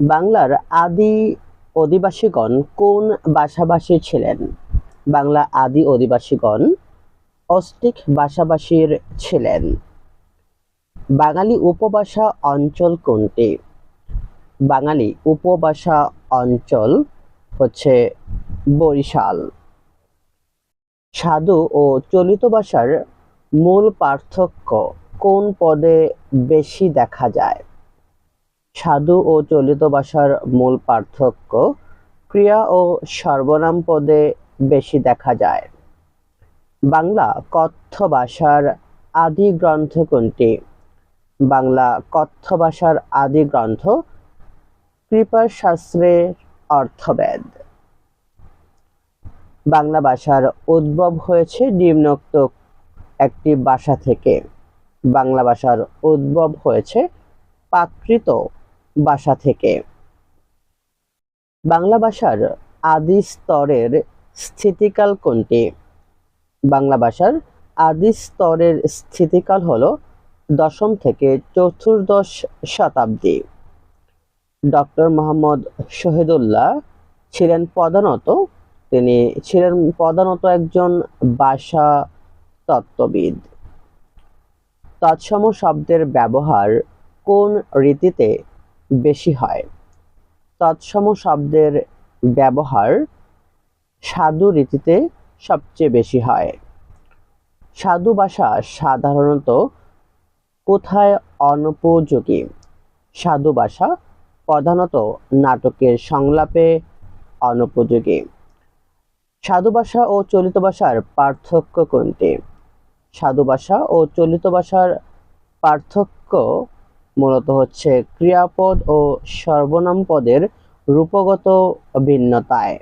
বাংলার আদি অধিবাসীগণ কোন ভাষাভাষী ছিলেন? বাংলা আদি অধিবাসীগণ অস্টিক ভাষাভাষীর ছিলেন। বাঙালি উপভাষা অঞ্চল কোনটি? বাঙালি উপভাষা অঞ্চল হচ্ছে বরিশাল। সাধু ও চলিত ভাষার মূল পার্থক্য কোন পদে বেশি দেখা যায়? সাধু ও চলিত ভাষার মূল পার্থক্য, ক্রিয়া ও সর্বনাম পদে বেশি দেখা যায়। বাংলা কথ্য ভাষার আদি গ্রন্থ কোনটি? বাংলা কথ্য ভাষার আদি গ্রন্থ কৃপার শাস্ত্রের অর্থবেদ। বাংলা ভাষার উদ্ভব হয়েছে নিম্নোক্ত একটি ভাষা থেকে। বাংলা ভাষার উদ্ভব হয়েছে প্রাকৃত ভাষা থেকে। বাংলা ভাষার আদি স্তরের স্থিতিকাল কোনটি? বাংলা ভাষার আদি স্তরের স্থিতিকাল হল দশম থেকে চতুর্দশ শতাব্দী। ডক্টর মোহাম্মদ শহীদুল্লাহ ছিলেন প্রধানত তিনি ছিলেন প্রধানত একজন ভাষা তত্ত্ববিদ। তৎসম শব্দের ব্যবহার কোন রীতিতে বেশি হয়। তৎসম শব্দের ব্যবহার সাধু রীতিতে সবচেয়ে বেশি হয়। সাধু ভাষা সাধারণত কোথায় অনুপযোগী? সাধু ভাষা প্রধানত নাটকের সংলাপে অনুপযোগী। সাধু ভাষা ও চলিত ভাষার পার্থক্য কোনটি? সাধু ভাষা ও চলিত ভাষার পার্থক্য মূলত হচ্ছে ক্রিয়াপদ ও সর্বনাম পদের রূপগত ভিন্নতায়।